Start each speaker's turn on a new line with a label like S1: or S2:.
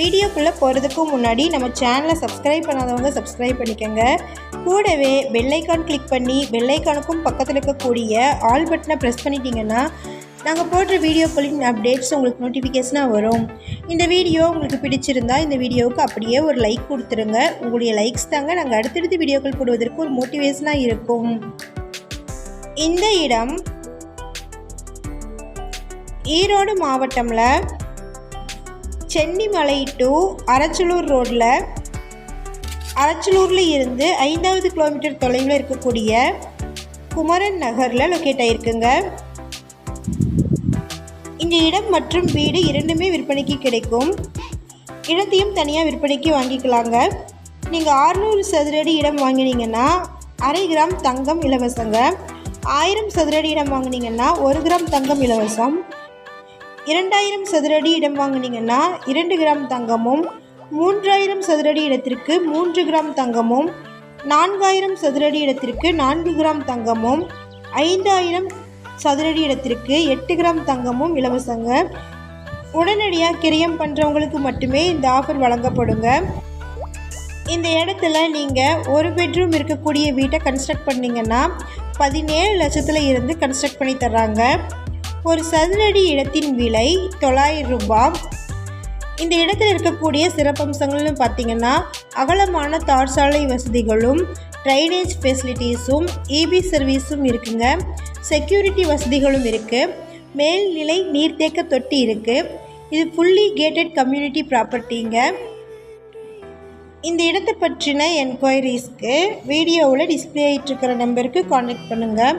S1: வீடியோக்குள்ளே போகிறதுக்கு முன்னாடி நம்ம சேனலை சப்ஸ்கிரைப் பண்ணாதவங்க சப்ஸ்கிரைப் பண்ணிக்கோங்க. கூடவே பெல்லைக்கான் கிளிக் பண்ணி பெல்லைக்கானுக்கும் பக்கத்தில் இருக்கக்கூடிய ஆல் பட்டனை ப்ரெஸ் பண்ணிட்டீங்கன்னா நாங்கள் போடுற வீடியோக்களின் அப்டேட்ஸ் உங்களுக்கு நோட்டிஃபிகேஷனாக வரும். இந்த வீடியோ உங்களுக்கு பிடிச்சிருந்தா இந்த வீடியோவுக்கு அப்படியே ஒரு லைக் கொடுத்துருங்க. உங்களுடைய லைக்ஸ் தாங்க நாங்கள் அடுத்தடுத்து வீடியோக்கள் போடுவதற்கு ஒரு மோட்டிவேஷனாக இருக்கும். இந்த இடம் ஈரோடு மாவட்டமில் சென்னிமலை டு அரச்சலூர் ரோட்டில் அரச்சலூரில் இருந்து ஐந்தாவது கிலோமீட்டர் தொலைவில் இருக்கக்கூடிய குமரன் நகரில் லொக்கேட் ஆகிருக்குங்க இந்த இடம் மற்றும் வீடு இரண்டுமே விற்பனைக்கு கிடைக்கும். இடத்தையும் தனியாக விற்பனைக்கு வாங்கிக்கலாங்க. நீங்கள் ஆறுநூறு சதுரடி இடம் வாங்கினீங்கன்னா அரை கிராம் தங்கம் இலவசங்க. ஆயிரம் சதுரடி இடம் வாங்கினீங்கன்னா ஒரு கிராம் தங்கம் இலவசம். இரண்டாயிரம் சதுரடி இடம் வாங்கினீங்கன்னா இரண்டு கிராம் தங்கமும் மூன்றாயிரம் சதுரடி இடத்திற்கு மூன்று கிராம் தங்கமும் நான்காயிரம் சதுரடி இடத்திற்கு நான்கு கிராம் தங்கமும் ஐந்தாயிரம் சதுரடி இடத்திற்கு எட்டு கிராம் தங்கமும் இலவசங்க. உடனடியாக கிரியம் பண்ணுறவங்களுக்கு மட்டுமே இந்த ஆஃபர் வழங்கப்படுங்க. இந்த இடத்துல நீங்கள் ஒரு பெட்ரூம் இருக்கக்கூடிய வீட்டை கன்ஸ்ட்ரக்ட் பண்ணிங்கன்னா பதினேழு லட்சத்தில் இருந்து கன்ஸ்ட்ரக்ட் பண்ணி தர்றாங்க. ஒரு சதுரடி இடத்தின் விலை தொள்ளாயிரம் ரூபாய். இந்த இடத்தில் இருக்கக்கூடிய சிறப்பம்சங்கள்னு பார்த்தீங்கன்னா அகலமான தார் சாலை வசதிகளும் ட்ரைனேஜ் ஃபெசிலிட்டிஸும் இபி சர்வீஸும் இருக்குங்க. செக்யூரிட்டி வசதிகளும் இருக்குது மேல்நிலை நீர்த்தேக்க தொட்டி இருக்குது இது ஃபுல்லி கேட்டட் கம்யூனிட்டி ப்ராப்பர்ட்டிங்க இந்த இடத்தை பற்றின என்கொயரிஸ்க்கு வீடியோவில் டிஸ்பிளே ஆகிட்டுருக்கிற நம்பருக்கு காண்டாக்ட் பண்ணுங்கள்